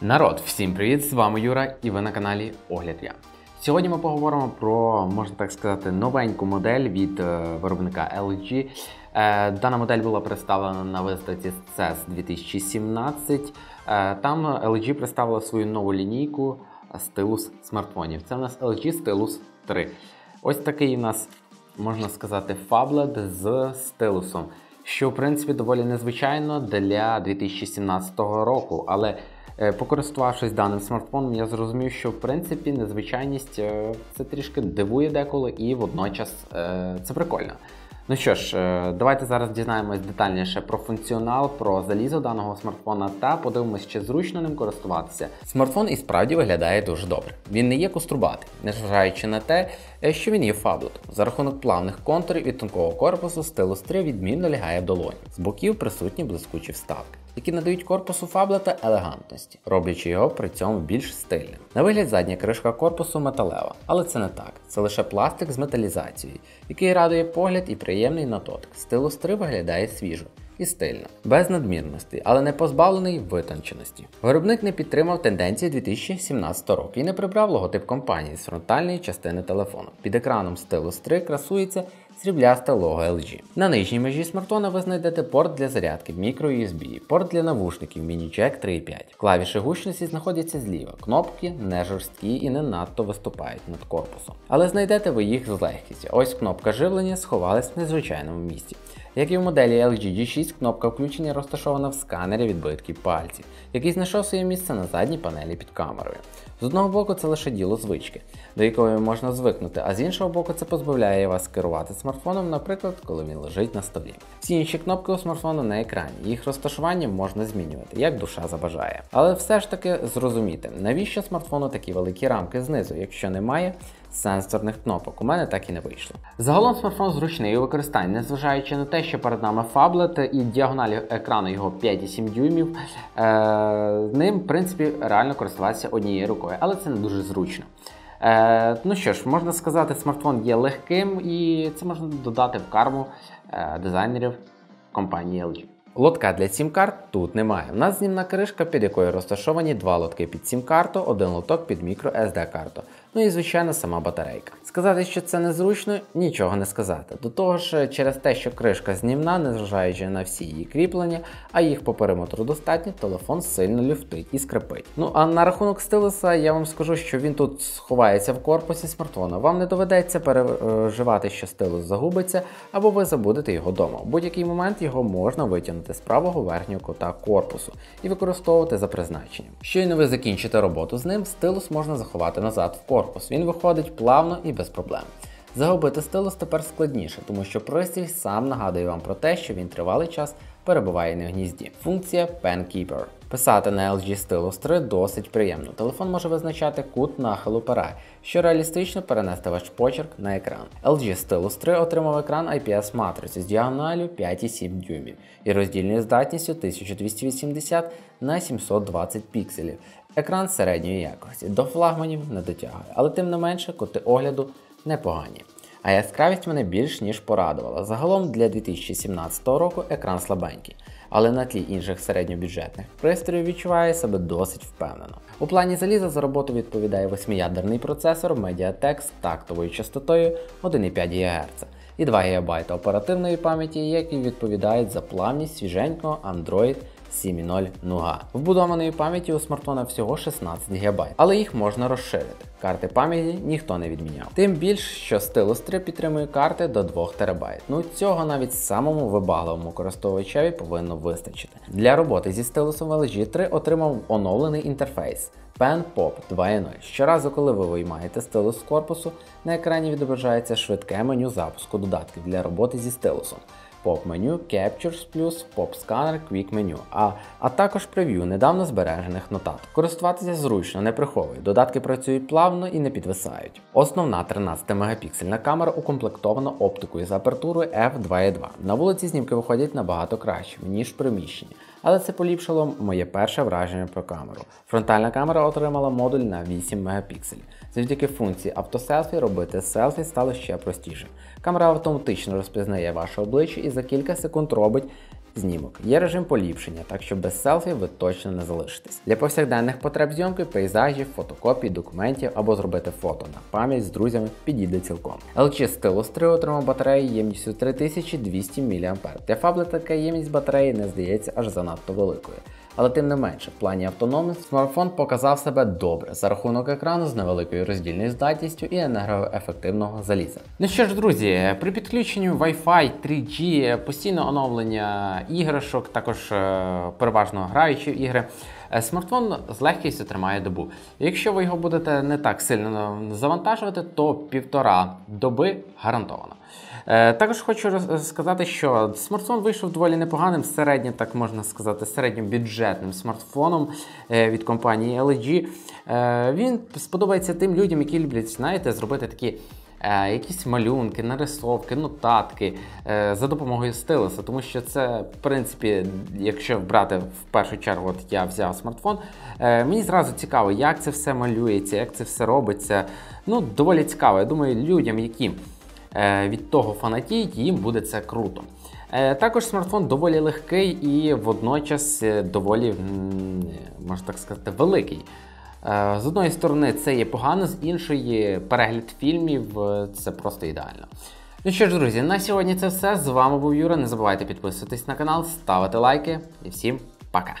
Народ, всім привіт! З вами Юра і ви на каналі Огляд Я. Сьогодні ми поговоримо про, можна так сказати, новеньку модель від е, виробника LG. Е, Дана модель була представлена на виставці CES 2017. Е, Там LG представила свою нову лінійку стилус смартфонів. Це у нас LG Stylus 3. Ось такий у нас, можна сказати, фаблет з стилусом, що в принципі доволі незвичайно для 2017 року. Але покористувавшись даним смартфоном, я зрозумів, що в принципі незвичайність е, це трішки дивує деколи і водночас е, це прикольно. Ну що ж, давайте зараз дізнаємось детальніше про функціонал, про залізо даного смартфона та подивимось, чи зручно ним користуватися. Смартфон і справді виглядає дуже добре. Він не є кострубатий, незважаючи на те, що він є фаблетом. За рахунок плавних контурів і тонкого корпусу стилус 3 відмінно лягає в долоні. З боків присутні блискучі вставки які надають корпусу фаблета елегантності, роблячи його при цьому більш стильним. На вигляд задня кришка корпусу металева, але це не так. Це лише пластик з металізацією, який радує погляд і приємний на дотик. Стилус 3 виглядає свіжо. І стильно, без надмірності, але не позбавлений витонченості. Виробник не підтримав тенденції 2017 року і не прибрав логотип компанії з фронтальної частини телефону. Під екраном Stylus 3 красується сріблясте лого LG. На нижній межі смартфона ви знайдете порт для зарядки microUSB, порт для навушників MiniJack 3.5. Клавіші гучності знаходяться зліва. Кнопки не жорсткі і не надто виступають над корпусом. Але знайдете ви їх з легкістю. Ось кнопка живлення сховалась в незвичайному місці. Як і в моделі LG G6, кнопка включення розташована в сканері відбитків пальців, який знайшов своє місце на задній панелі під камерою. З одного боку, це лише діло звички, до якої можна звикнути, а з іншого боку, це позбавляє вас керувати смартфоном, наприклад, коли він лежить на столі. Всі інші кнопки у смартфону на екрані, їх розташування можна змінювати, як душа забажає. Але все ж таки зрозуміти, навіщо смартфону такі великі рамки знизу, якщо немає сенсорних кнопок. У мене так і не вийшло. Загалом смартфон зручний у використанні, незважаючи на те, що перед нами фаблет і діагональ екрану його 5,7 дюймів. Е, Ним, в принципі, реально користуватися однією рукою, але це не дуже зручно. Е, Ну що ж, можна сказати, смартфон є легким і це можна додати в карму е, дизайнерів компанії LG. Лотка для сім-карт тут немає. У нас знімна кришка, під якою розташовані два лотки під сім-карту, один лоток під мікро SD карту. Ну і звичайно сама батарейка. Сказати, що це незручно, нічого не сказати. До того ж, через те, що кришка знімна, незважаючи на всі її кріплення, а їх по периметру достатньо, телефон сильно люфтить і скрипить. Ну а на рахунок стилуса я вам скажу, що він тут сховається в корпусі смартфона. Вам не доведеться переживати, що стилус загубиться, або ви забудете його вдома. В будь-який момент його можна витягнути з правого верхнього кута корпусу і використовувати за призначенням. Щойно ви закінчите роботу з ним, стилус можна заховати назад в корпус корпус. Він виходить плавно і без проблем. Загубити стилус тепер складніше, тому що пристрій сам нагадує вам про те, що він тривалий час перебуває на гнізді. Функція Pen Keeper. Писати на LG Stylus 3 досить приємно. Телефон може визначати кут нахилу пера, що реалістично перенести ваш почерк на екран. LG Stylus 3 отримав екран IPS матриці з діагоналю 5,7 дюймів і роздільною здатністю 1280 на 720 пікселів. Екран середньої якості, до флагманів не дотягує, але тим не менше кути огляду непогані. А яскравість мене більш ніж порадувала. Загалом для 2017 року екран слабенький, але на тлі інших середньобюджетних пристроїв відчуває себе досить впевнено. У плані заліза за роботу відповідає восьмиядерний процесор Mediatek з тактовою частотою 1,5 ГГц і 2 ГБ оперативної пам'яті, які відповідають за плавність свіженького Android 7.0 Nougat. Вбудованої пам'яті у смартфона всього 16 ГБ, але їх можна розширити. Карти пам'яті ніхто не відміняв. Тим більш, що Stylus 3 підтримує карти до 2 ТБ. Ну цього навіть самому вибагливому користувачеві повинно вистачити. Для роботи зі стилусом LG 3 отримав оновлений інтерфейс. Pen Pop 2.0. Щоразу, коли ви виймаєте стилус з корпусу, на екрані відображається швидке меню запуску додатків для роботи зі стилусом. Pop-меню, Captures Plus, Pop-Scanner, Quick Menu, а а також прев'ю недавно збережених нотат. Користуватися зручно, не приховую, додатки працюють плавно і не підвисають. Основна 13 мегапіксельна камера укомплектована оптикою з апертурою f2.2. На вулиці знімки виходять набагато краще, ніж в приміщенні. Але це поліпшило моє перше враження про камеру. Фронтальна камера отримала модуль на 8 мегапікселів. Завдяки функції автоселфі робити селфі стало ще простіше. Камера автоматично розпізнає ваше обличчя і за кілька секунд робить знімок. Є режим поліпшення, так що без селфі ви точно не залишитесь. Для повсякденних потреб зйомки, пейзажів, фотокопій, документів або зробити фото на пам'ять з друзями підійде цілком. LG Stylus 3 отримав батарею ємністю 3200 мА. Для фабли така ємність батареї не здається аж занадто великою. Але тим не менше, в плані автономності смартфон показав себе добре за рахунок екрану з невеликою роздільною здатністю і енергоефективного заліза. Ну що ж, друзі, при підключенні Wi-Fi 3G, постійне оновлення іграшок, також е, переважно граючі ігри. Е, смартфон з легкістю тримає добу. Якщо ви його будете не так сильно завантажувати, то півтора доби гарантовано. Е, також хочу сказати, що смартфон вийшов доволі непоганим, середньо, так можна сказати, середньобюджетним смартфоном е, від компанії LG. Він сподобається тим людям, які люблять, знаєте, зробити такі. Якісь малюнки, нарисовки, нотатки е, за допомогою стилуса, тому що це, в принципі, якщо брати в першу чергу, от я взяв смартфон, е, мені зразу цікаво, як це все малюється, як це все робиться. Ну, доволі цікаво. Я думаю, людям, які е, від того фанатіють, їм буде це круто. Також смартфон доволі легкий і водночас доволі, можна так сказати, великий. З одної сторони, це є погано, з іншої перегляд фільмів це просто ідеально. Ну що ж, друзі, на сьогодні це все. З вами був Юра. Не забувайте підписуватись на канал, ставити лайки і всім пока!